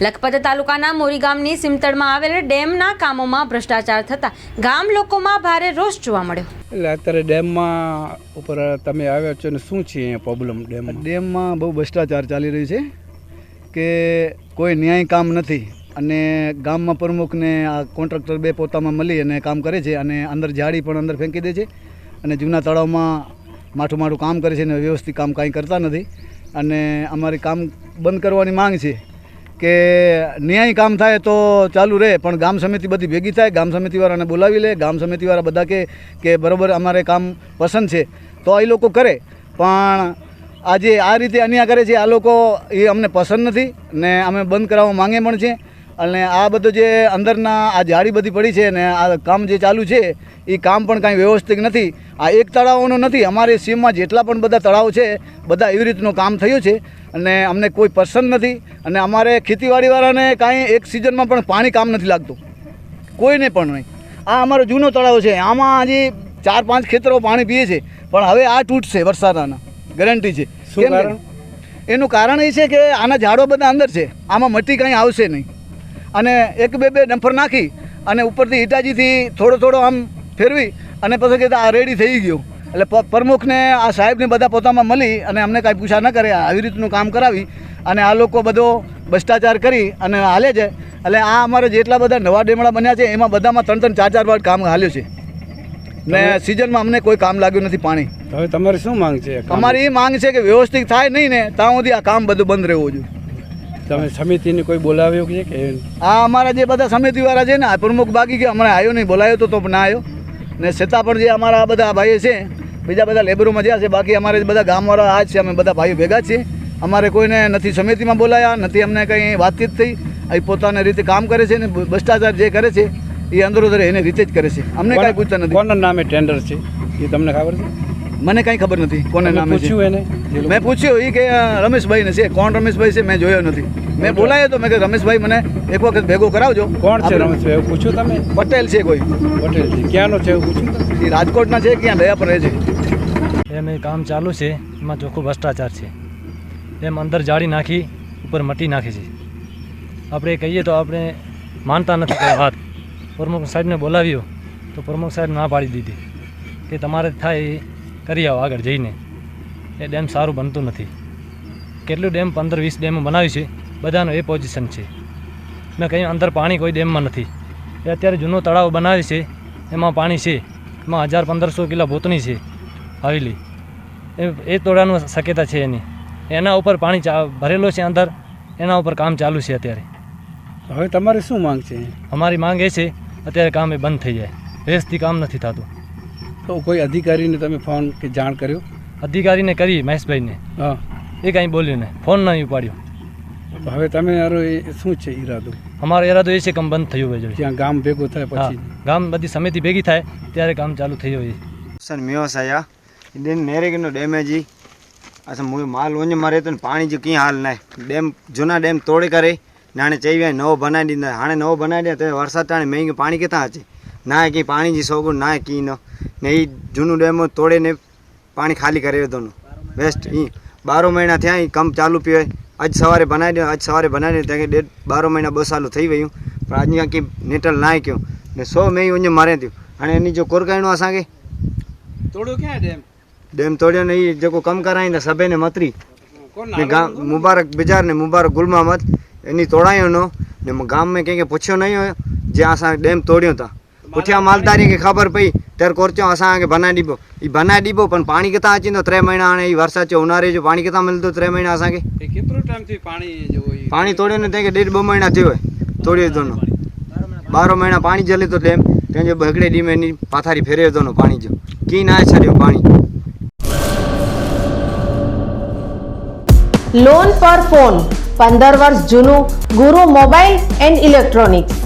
લખપત તાલુકાના મોરી ગામની સિમતળમાં આવેલા ડેમના કામોમાં ભ્રષ્ટાચાર થતા ગામ લોકોમાં ભારે રોષ જોવા મળ્યો. એટલે અત્યારે ડેમમાં ઉપર તમે આવ્યા છો ને શું છે અહીંયા પ્રોબ્લેમ ડેમ ડેમમાં બહુ ભ્રષ્ટાચાર ચાલી રહ્યું છે કે કોઈ ન્યાય કામ નથી અને ગામમાં પ્રમુખને આ કોન્ટ્રાક્ટર બે પોતામાં મળી અને કામ કરે છે અને અંદર જાળી પણ અંદર ફેંકી દે છે અને જૂના તળાવમાં માઠું માઠું કામ કરે છે અને વ્યવસ્થિત કામ કાંઈ કરતા નથી અને અમારી કામ બંધ કરવાની માંગ છે કે ન્યાય કામ થાય તો ચાલુ રહે, પણ ગામ સમિતિ બધી ભેગી થાય, ગામ સમિતિવાળાને બોલાવી લે, ગામ સમિતિવાળા બધા કે કે બરાબર અમારે કામ પસંદ છે, તો એ લોકો કરે. પણ આજે આ રીતે અન્યાય કરે છે, આ લોકો એ અમને પસંદ નથી ને અમે બંધ કરાવવા માંગે પણ છે. અને આ બધું જે અંદરના આ જાળી બધી પડી છે ને આ કામ જે ચાલુ છે એ કામ પણ કાંઈ વ્યવસ્થિત નથી. આ એક તળાવનું નથી અમારે સીમમાં જેટલા પણ બધા તળાવ છે બધા એવી રીતનું કામ થયું છે અને અમને કોઈ પસંદ નથી અને અમારે ખેતીવાડીવાળાને કાંઈ એક સિઝનમાં પણ પાણી કામ નથી લાગતું. કોઈને પણ નહીં. આ અમારો જૂનો તળાવ છે આમાં હજી ચાર પાંચ ખેતરો પાણી પીએ છે પણ હવે આ તૂટશે વરસાદના. ગેરંટી છે? એનું કારણ એ છે કે આના ઝાડો બધા અંદર છે આમાં મટી કાંઈ આવશે નહીં. અને એક બે બે ડમ્ફર નાખી અને ઉપરથી હિતાજીથી થોડો થોડો આમ ફેરવી અને પછી કહેતા આ રેડી થઈ ગયું. એટલે પ્રમુખને આ સાહેબને બધા પોતામાં મળી અને અમને કાંઈ પૂછા ન કરે આવી રીતનું કામ કરાવી અને આ લોકો બધો ભ્રષ્ટાચાર કરી અને હાલે છે. એટલે આ અમારે જેટલા બધા નવા ડેમડા બન્યા છે એમાં બધામાં ત્રણ ત્રણ ચાર ચાર વાર કામ હાલ્યું છે. ને સિઝનમાં અમને કોઈ કામ લાગ્યું નથી પાણી. હવે તમારી શું માંગ છે? અમારી એ માંગ છે કે વ્યવસ્થિત થાય નહીં ને ત્યાં સુધી આ કામ બધું બંધ રહેવું જોઈએ. તમે સમિતિને કોઈ બોલાવ્યો છે કે આ અમારા જે બધા સમિતિવાળા છે ને આ પ્રમુખ બાકી કે હમણાં આવ્યો નહીં બોલાયો તો તો ના આવ્યો ને છતાં પણ જે અમારા બધા ભાઈઓ છે બીજા બધા લેબરોમાં જ્યાં છે બાકી અમારે બધા ગામવાળા આ છે અમે બધા ભાઈઓ ભેગા છીએ. અમારે કોઈને નથી સમિતિમાં બોલાયા નથી અમને કંઈ વાતચીત થઈ. એ પોતાના રીતે કામ કરે છે ને ભ્રષ્ટાચાર જે કરે છે એ અંદરોદર એને રીતે જ કરે છે. અમને કાંઈ પૂછતા નથી. કોના નામે ટેન્ડર છે? એ તમને ખબર છે? મને કાંઈ ખબર નથી કોને નામે પૂછ્યું એને? મેં પૂછ્યું એ કે રમેશભાઈ રમેશભાઈને છે કોણ રમેશભાઈ છે? મેં જોયો નથી. મેં બોલાયો તો મેં કે રમેશભાઈ મને એક વખત ભેગો કરાવજો. કોણ છે રમેશભાઈ એવું પૂછ્યું તમે? પટેલ છે કોઈ. પટેલ છે ક્યાંનો છે એવું પૂછ્યું એ રાજકોટના છે ક્યાં દયા પર રહે છે? એમ એ કામ ચાલુ છે એમાં ચોખ્ખો ભ્રષ્ટાચાર છે. એમ અંદર જાળી નાખી ઉપર મટી નાખી છે. આપણે કહીએ તો આપણે માનતા નથી કોઈ વાત. પ્રમુખ સાહેબને બોલાવ્યો તો પ્રમુખ સાહેબ ના પાડી દીધી. કે તમારે થાય એ કરી આવો આગળ જઈને. એ ડેમ સારું બનતું નથી. કેટલું ડેમ પંદર વીસ ડેમ બનાવ્યું છે બધાનું એ પોઝિશન છે. મેં કહ્યું અંદર પાણી કોઈ ડેમમાં નથી. એ અત્યારે જૂનો તળાવ બનાવે છે એમાં પાણી છે એમાં હજાર પંદરસો કિલો ભૂતની છે હવેલી એ એ તોડાનું શક્યતા છે એની. એના ઉપર પાણી ચા ભરેલો છે અંદર એના ઉપર કામ ચાલુ છે અત્યારે. હવે તમારી શું માંગ છે? અમારી માંગ એ છે અત્યારે કામ એ બંધ થઈ જાય. રેસથી કામ નથી થતું. તો કોઈ અધિકારીને તમે ફોન કે જાણ કર્યો? અધિકારીને કરી મહેશભાઈને. હા. એ કાંઈ બોલ્યું ને ફોન નહીં ઉપાડ્યો. હવે તમે યારો એ શું છે ઈરાદો? અમારો ઈરાદો એ છે કામ બંધ થયું હોય જ્યાં ગામ ભેગું થાય પછી. ગામ બધી સમિતિ ભેગી થાય ત્યારે કામ ચાલુ થઈ હોય. સર મેં સાયા. દિન નેરેગનો ડેમેજ ઈ મુ માલ ઓંજ મારે તો પાણી જો ક્યાં હાલ નાય ડેમ જૂના ડેમ તોડી કરે નાણે ચઈવે નવો બનાવી દીધા. હાણે નવો બનાવી દે તો વરસાદ ટાણે મેં પાણી કેતા હશે ના કે પાણી જે સોગું ના કી ન. ને એ જૂનું ડેમ તોડે ને પાણી ખાલી કરી દોનું વેસ્ટ અહીં બારો મહિના થયા અહીં કમ ચાલુ પીવાય. આજ સવારે બનાવી દો આજ સવારે બનાવી દે ત્યાં ડેઢ બારો મહિના બસ ચાલુ થઈ ગયું. પણ આજની આખી નેટલ ના ગયો. ને સો મેં ઊંજે મારે થયું અને એની જો કોરકાયણું અસાંગે તોડ્યો ક્યાં ડેમ? ડેમ તોડ્યો ને એ જેકો કમ કરાવીને સભેને મતરી. ને ગામ મુબારક બજાર ને મુબારક ગુલમાં મત એની તોડાયો નો. ને ગામમાં ક્યાંય પૂછ્યો નહીં હોય જે આ ડેમ તોડ્યો હતા पुठियां मालदारी खे ख़बर पई तर कोर चयो असांखे बनाए ॾिबो हीउ बनाए ॾिबो पण पाणी किथां अचंदो टे महीना हाणे हीउ बरसाति जो ऊन्हारे जो पाणी किथां मिलंदो टे महीना असांखे केतिरो टाइम थी पाणी जो पाणी तोड़े न तंहिंखे ॾेढ ॿ महीना थियो आहे तोड़ियो अथो न ॿारहं महीना पाणी जले थो डैम तंहिंजो हिकिड़े ॾींहं में पाथारी फेरे थो न पाणी जो कीअं न आहे छॾियो पाणी લોન પર ફોન પંદર વર્ષ જૂનું ગુરુ મોબાઈલ એન્ડ ઇલેક્ટ્રોનિક્સ